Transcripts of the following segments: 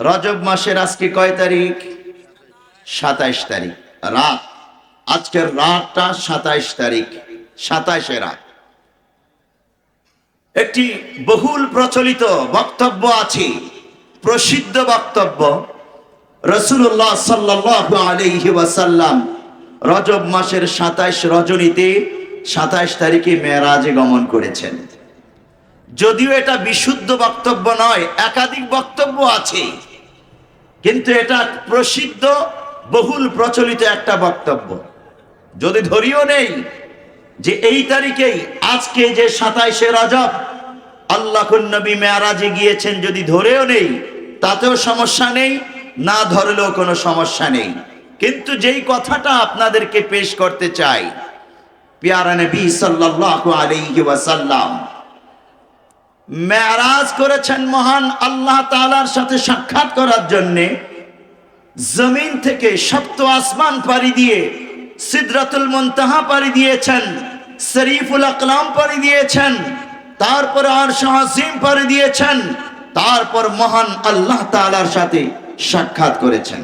রজব মাসের আজকে কয় তারিখ? সাতাইশ তারিখ। রাত। আজকের রাতটা সাতাইশ তারিখ। সাতাইশে রাত। একটি বহুল প্রচলিত বক্তব্য আছে, প্রসিদ্ধ বক্তব্য। রসুল্লাহ সাল্লাহ আলহি ওয়াসাল্লাম রজব মাসের সাতাইশ রজনীতে সাতাইশ তারিখে মেয়েরাজে গমন করেছেন। যদিও এটা বিশুদ্ধ বক্তব্য নয়, একাধিক বক্তব্য আছে। কিন্তু এটা প্রসিদ্ধ, বহুল প্রচলিত একটা বক্তব্য। যদি ধরিও নেই যে এই তারিখেই, আজকে যে সাতাইশে রাজব আল্লাহ নবী মেয়ারাজে গিয়েছেন যদি ধরেও নেই, তাতেও সমস্যা নেই, না ধরলেও কোনো সমস্যা নেই। কিন্তু যেই কথাটা আপনাদেরকে পেশ করতে চাই, পিয়ারা নবী সাল্লাল্লাহু আলাইহি ওয়াসাল্লাম মেয়ারাজ করেছেন মহান আল্লাহ তালার সাথে সাক্ষাৎ করার জন্যে। জমিন থেকে সপ্ত আসমান পাড়ি দিয়ে সিদরাতুল মুনতাহা পাড়ি দিয়েছেন, শরীফুল আকলাম পাড়ি দিয়েছেন, তারপর আর শাহিম পাড়ি দিয়েছেন, তারপর মহান আল্লাহ তালার সাথে সাক্ষাৎ করেছেন।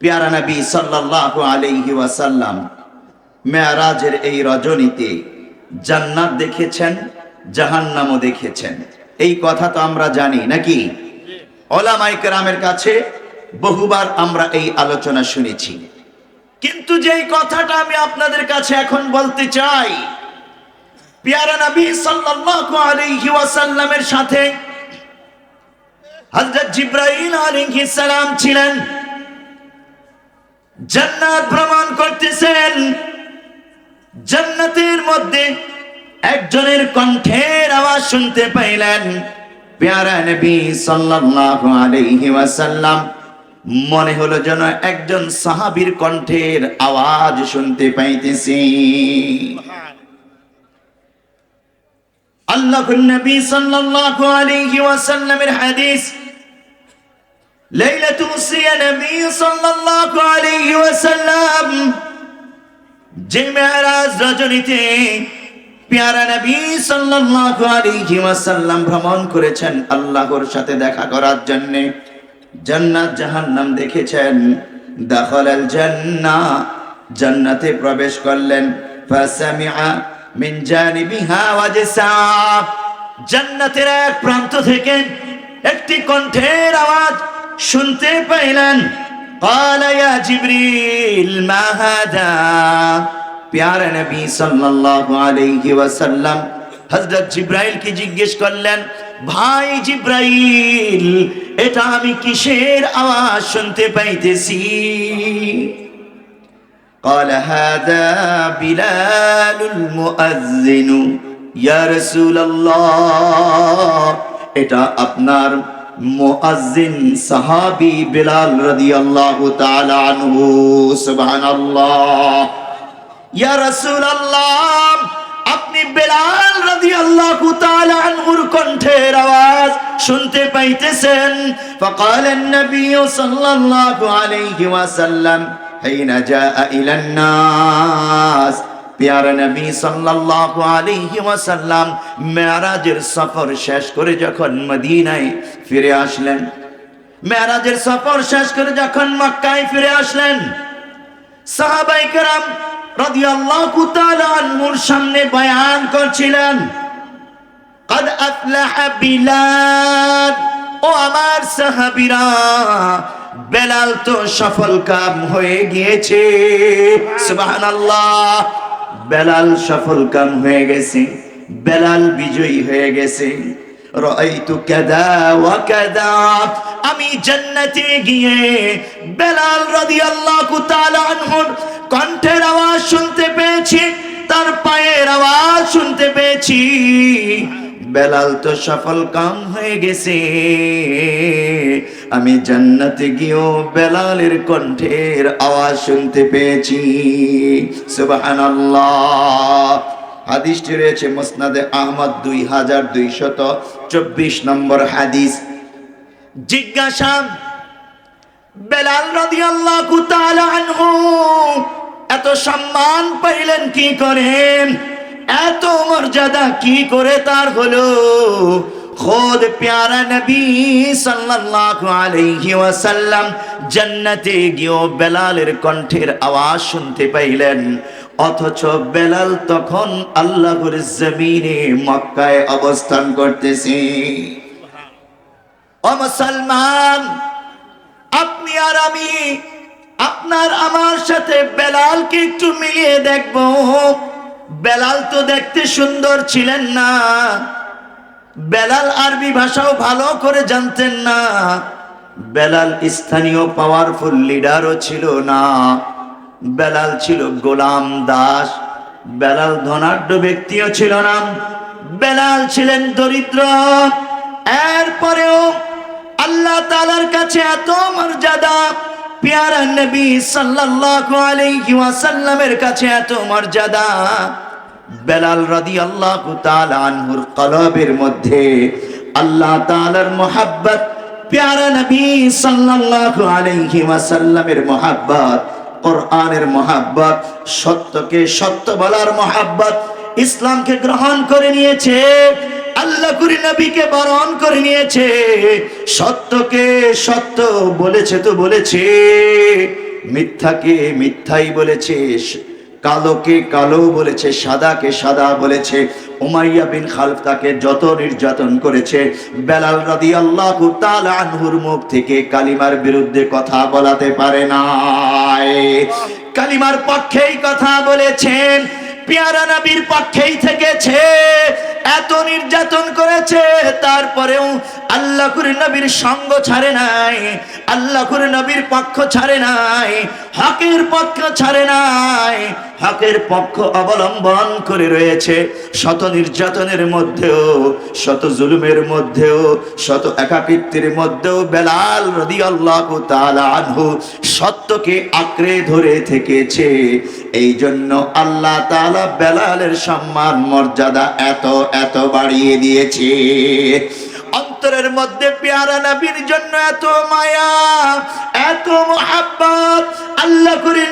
পিয়ারা নবী সাল্লাল্লাহু আলাইহি ওয়াসাল্লাম মেয়ারাজের এই রজনীতে জান্নাত দেখেছেন জাহান্নামও দেখেছেন। এই কথা তো আমরা জানি, নাকি? ওলামাই কেরামের কাছে বহুবার আমরা এই আলোচনা শুনেছি। কিন্তু যেই কথাটা আমি আপনাদের কাছে এখন বলতে চাই, পিয়ারা নবী সাল্লাল্লাহু আলাইহি ওয়াসাল্লামের সাথে হযরত জিব্রাইল আলাইহিস সালাম ছিলেন। জান্নাত ভ্রমণ করতেছেন। জান্নাতের মধ্যে একজনের কণ্ঠের আওয়াজ শুনতে পাইলেন। পেয়ারা নবী সাল্লাল্লাহু আলাইহি ওয়াসাল্লাম, মনে হলো যেন একজন সাহাবীর কণ্ঠের আওয়াজ শুনতে পাইতেছি। আল্লাহর নবী সাল্লাল্লাহু আলাইহি ওয়াসাল্লামের হাদিস, লাইলাতুল সিয়া নবী সাল্লাল্লাহু আলাইহি ওয়াসাল্লাম যে মেরাজ রজনীতে পেয়ারা নবী সাল্লাল্লাহু আলাইহি ওয়াসাল্লাম ভ্রমণ করেছেন আল্লাহর সাথে দেখা করার জন্য জান্নাত জাহান্নাম দেখেছেন দাখালাল জান্নাহ জান্নাতে প্রবেশ করলেন ফাসামিআ মিন জানিবিহা ওয়াজসা জান্নাতের এক প্রান্ত থেকে একটি কণ্ঠের আওয়াজ শুনতে পাইলেন قال يا جبريل ما هذا প্যারা নবী সাল্লাল্লাহু আলাইহি ওয়াসাল্লাম হযরত জিব্রাইল কি জিজ্ঞেস করলেন ভাই জিব্রাইল এটা আমি কিসের আওয়াজ শুনতে পাইতেছি قال هذا بلال المؤذن يا رسول الله এটা আপনার মুআজ্জিন সাহাবী বিলাল রাদিয়াল্লাহু তাআলা আনহু সুবহানাল্লাহ ইয়া রাসূলুল্লাহ আপনি বেলাল রাদিয়াল্লাহু তাআলা আনহুর কণ্ঠের আওয়াজ শুনতে পাইতেছেন فقال النبي صلى الله عليه وسلم حين جاء الى الناس পেয়ারা নবী সাল্লাল্লাহু আলাইহি ওয়াসাল্লাম মেরাজের সফর শেষ করে যখন মদিনায় ফিরে আসলেন মেরাজের সফর শেষ করে যখন মক্কায় ফিরে আসলেন সাহাবাই কেরাম রাদিয়াল্লাহু তাআলা আনহুর সামনে বয়ান করছিলেন قد أفلح بلال ও আমার সাহাবীরা বেলাল তো সফল কাম হয়ে গিয়েছে সুবহানাল্লাহ বেলাল সফল কাম হয়ে গেছে বেলাল বিজয়ী হয়ে গেছে রাইতু কাদা আমি জান্নাতে গিয়ে বেলাল রাদিয়াল্লাহু তাআলা আনহুর কণ্ঠের আওয়াজ শুনতে পেয়েছি, তার পায়ের আওয়াজ শুনতে পেয়েছি। বেলাল তো সফল কাম হয়ে গেছে। আমি জান্নাতে গিয়েও বেলালের কণ্ঠের আওয়াজ শুনতে পেয়েছি। সুবহানাল্লাহ। হাদিসটি রয়েছে মুসনাদে আহমদ দুই হাজার দুইশত চব্বিশ নম্বর হাদিস। জিজ্ঞাসা বেলাল তাআলা আনহু, এত সম্মান পাইলেন কি করে? এত মর্যাদা কি করে তার হলো? খোদ প্যারা নবী সাল্লাল্লাহু আলাইহি ওয়াসাল্লাম জান্নাতে গিয়েও বেলালের কণ্ঠের আওয়াজ শুনতে পাইলেন। অথচ বেলাল তখন আল্লাহর জমিনে মক্কায় অবস্থান করতেছি। ও মুসলমান, আপনি আর আমি, আপনার আমার সাথে বেলালকে একটু মিলিয়ে দেখব। বেলাল তো দেখতে সুন্দর ছিলেন না। বেলাল আরবি ভাষাও ভালো করে জানতেন না। বেলাল স্থানীয় পাওয়ারফুল লিডারও ছিল না। বেলাল ছিল গোলাম দাস। বেলাল ধনাঢ্য ব্যক্তিও ছিল না। বেলাল ছিলেন দরিদ্র। এরপরেও আল্লাহ তালার কাছে এত মর্যাদা, পেয়ারা নবী সাল্লাল্লাহু আলাইহি ওয়াসাল্লামের কাছে এত মর্যাদা। বেলাল রাদিয়াল্লাহু তাআলা আনহুর কলবের মধ্যে আল্লাহ তাআলার মোহাব্বত, পেয়ারা নবী সাল্লাল্লাহু আলাইহি মোহাব্বত কোরআনের মহাব্বত, সত্যকে সত্য বলার মহাব্বত ইসলামকে গ্রহণ করে নিয়েছে, আল্লাহ করি নবীকে বরণ করে নিয়েছে, সত্যকে সত্য বলেছে তো বলেছে, মিথ্যাকে মিথ্যাই বলেছে কালোকে কালো বলেছে, সাদাকে সাদা বলেছে। উমাইয়া বিন খালফ তাকে যত নির্যাতন করেছে, বেলাল রাদি আল্লাহ আনহুর মুখ থেকে কালিমার বিরুদ্ধে কথা বলাতে পারে নাই। কালিমার পক্ষেই কথা বলেছেন, পেয়ারা নবীর পক্ষেই থেকেছে। এত নির্যাতন করেছে, তারপরেও আল্লাহ নবীর সঙ্গ ছাড়ে নাই আল্লাহ নবীর পক্ষ ছাড়ে নাই। হকের পক্ষ ছাড়ে নাই। হকের পক্ষ অবলম্বন করে রয়েছে শত নির্যাতনের মধ্যেও, শত জুলুমের মধ্যেও, শত একাকিত্বের মধ্যেও বেলাল রদি আল্লাহ আনহু সত্যকে আঁকড়ে ধরে থেকেছে। এই জন্য আল্লাহ তালা বেলালের সম্মান, মর্যাদা এত এত বাড়িয়ে দিয়েছে। অন্তরের মধ্যে পেয়ারা নবীর জন্য এত মায়া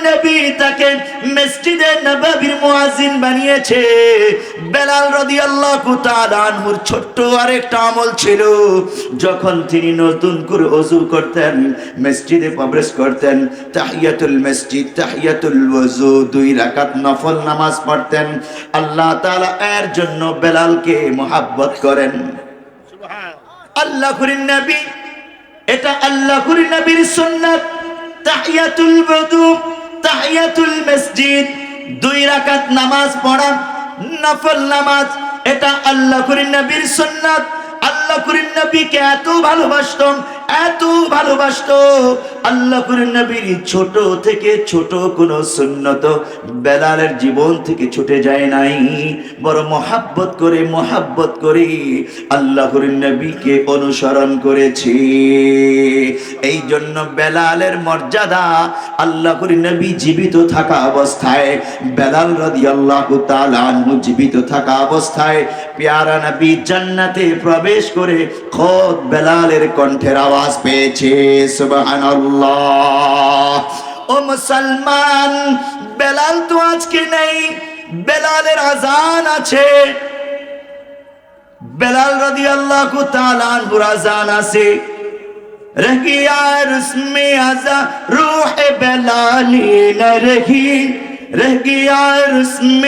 নবী তাকে মসজিদে নববীর মুয়াজ্জিন বানিয়েছে। বেলাল রাদিয়াল্লাহু তাআলা আনহুর ছোট্ট আরেকটা আমল ছিল। যখন তিনি নতুন করে ওযু করতেন মসজিদে প্রবেশ করতেন তাহিয়াতুল মসজিদ তাহিয়াতুল ওযু দুই রাকাত নফল নামাজ পড়তেন। আল্লাহ তাআলা এর জন্য বেলালকে মোহাব্বত করেন। আল্লাহ করিন নবী এটা আল্লাহ করিন নবীর সুন্নাত তাহিয়াতুল wudu তাহিয়াতুল মসজিদ। দুই রাকাত নামাজ পড়া নফল নামাজ। এটা আল্লাহ করিন নবীর সুন্নাত। আল্লাহ করিন নবীকে এত ভালোবাসতাম এত ভালোবাসত। আল্লাহ করিন নবীর ছোট থেকে ছোট কোন সুন্নত বেলালের জীবন থেকে ছুটে যায় নাই। বড় মহাব্বত করে মহাব্বত করে আল্লাহ করিন নবীকে অনুসরণ করেছি। এই জন্য বেলালের মর্যাদা, আল্লাহ করিন নবী জীবিত থাকা অবস্থায়, বেলাল তাআলা আনহু জীবিত থাকা অবস্থায়, পেয়ারা নবী জান্নাতে প্রবেশ করে করে খোদ বেলালের কণ্ঠের আওয়াজ পেয়েছে, সুবহানাল্লাহ। ও মুসলমান, বেলাল তো আজকে নেই, বেলালের আজান আছে। বেলাল রাদি আল্লাহ তালানপুর আজান আছে। রহি রুহ বেলালি না রহি। رہ گیا رسم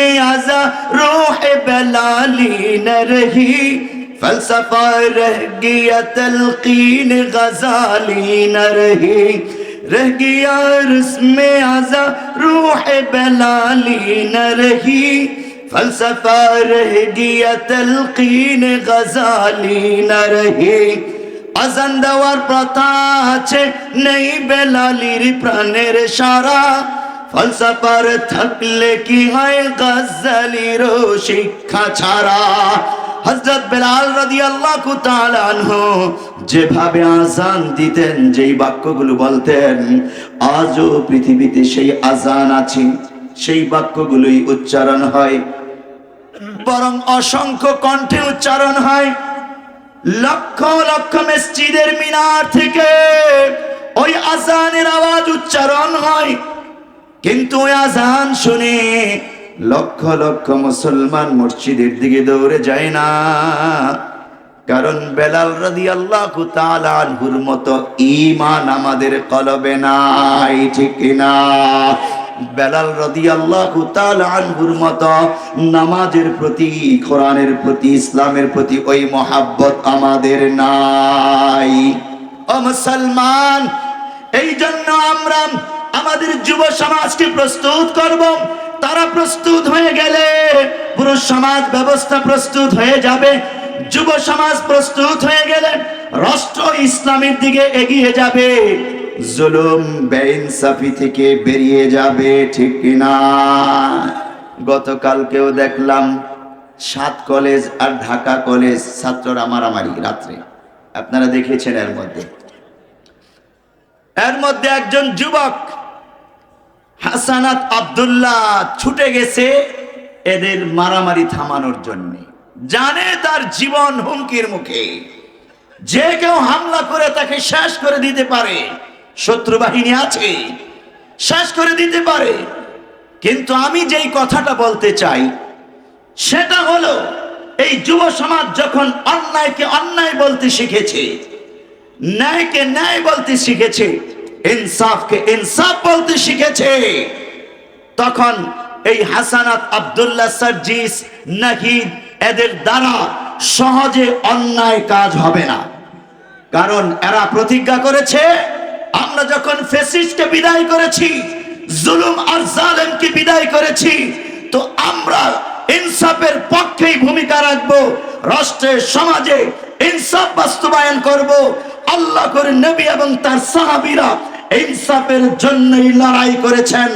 फलसफा रह गया तलकीन गजाली न रही रह गया उसमें आजा रूह बेलाली न रही फलसफा रह गया तलकीन गजाली न रही আজান দেওয়ার প্রথা আছে নেই বেলালির প্রাণের সারা ফলসাফার থাকলে কি হয় গাজ্জালির শিক্ষা ছাড়া হজরত বেলাল তাআলা আনহু যেভাবে আজান দিতেন, যেই বাক্যগুলো বলতেন, আজও পৃথিবীতে সেই আজান আছে, সেই বাক্যগুলোই উচ্চারণ হয়। বরং অসংখ্য কণ্ঠে উচ্চারণ হয়। লক্ষ লক্ষ মসজিদের মিনার থেকে ওই আজানের আওয়াজ উচ্চারণ হয়। কিন্তু ওই আজান শুনে লক্ষ লক্ষ মুসলমান মসজিদের দিকে দৌড়ে যায় না। কারণ বেলাল রাদি আল্লাহ আনহুর মতো ইমান আমাদের কলবে নাই, ঠিক কিনা বেলাল রদি আল্লাহ আনহুর মতো নামাজের প্রতি, কোরআনের প্রতি, ইসলামের প্রতি ওই মহাব্বত আমাদের নাই। ও মুসলমান এই জন্য আমরা আমাদের যুব সমাজকে প্রস্তুত করব। তারা প্রস্তুত হয়ে গেলে পুরো সমাজ ব্যবস্থা প্রস্তুত হয়ে যাবে। যুব সমাজ প্রস্তুত হয়ে গেলে রাষ্ট্র ইসলামের দিকে এগিয়ে যাবে। জুলুম, বেইনসাফি থেকে বেরিয়ে যাবে, ঠিক কিনা? গতকালকেও দেখলাম সাত কলেজ আর ঢাকা কলেজ ছাত্ররা মারামারি রাত্রে। আপনারা দেখেছেন এর মধ্যে। এর মধ্যে একজন যুবক হাসানাত আবদুল্লাহ ছুটে গেছে এদের মারামারি থামানোর জন্য। জানে তার জীবন হুমকির মুখে। যে কেউ হামলা করে তাকে শেষ করে দিতে পারে। শত্রু বাহিনী আছে, শেষ করে দিতে পারে। কিন্তু আমি যেই কথাটা বলতে চাই, সেটা হলো, এই যুব সমাজ যখন অন্যায়কে অন্যায় বলতে শিখেছে, ন্যায়কে ন্যায় বলতে শিখেছে ইনসাফকে ইনসাফ বলতে শিখেছে। তখন এই হাসানাত আব্দুল্লাহ সার্জিস, নাহিদ এদের দ্বারা সহজে অন্যায় কাজ হবে না। কারণ এরা প্রতিজ্ঞা করেছে, আমরা যখন ফেসিস্টকে বিদায় করেছি, জুলুম আর জালেমকে বিদায় করেছি, তো আমরা ইনসাফের পক্ষেই ভূমিকা রাখব রাষ্ট্রের সমাজে ইনসাফ বাস্তবায়ন করব। আল্লাহ করে নবী এবং তার সাহাবীরা ইনসাফের জন্যই লড়াই করেছেন।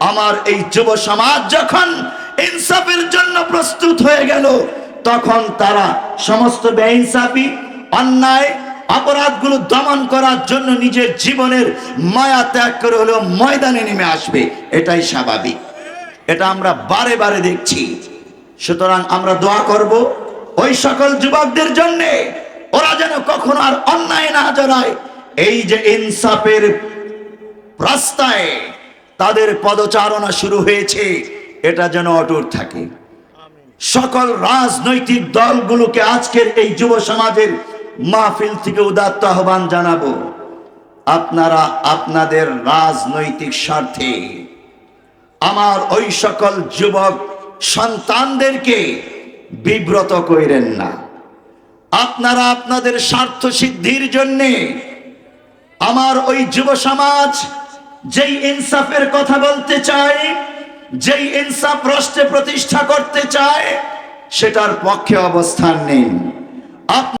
আমার এই যুব সমাজ যখন ইনসাফের জন্য প্রস্তুত হয়ে গেল, তখন তারা সমস্ত বেইনসাফি, অন্যায়, অপরাধগুলো দমন করার জন্য নিজের জীবনের মায়া ত্যাগ করে হলেও ময়দানে নেমে আসবে। এটাই স্বাভাবিক। এটা আমরা বারে বারে দেখছি। সুতরাং আমরা দোয়া করব ওই সকল যুবকদের জন্যে। ওরা যেন কখনো আর অন্যায় না জড়ায়। এই যে ইনসাফের রাস্তায় তাদের পদচারণা শুরু হয়েছে, এটা যেন অটুট থাকে। সকল রাজনৈতিক দলগুলোকে আজকের এই যুব সমাজের মাহফিল থেকে উদাত্ত আহ্বান জানাব। আপনারা আপনাদের রাজনৈতিক স্বার্থে আমার ওই সকল যুবক সন্তানদেরকে বিব্রত কইরেন না। আপনারা আপনাদের স্বার্থ সিদ্ধির জন্যে আমার ওই যুব সমাজ যেই ইনসাফের কথা বলতে চায়, যেই ইনসাফ রাষ্ট্রে প্রতিষ্ঠা করতে চায়, সেটার পক্ষে অবস্থান আপ-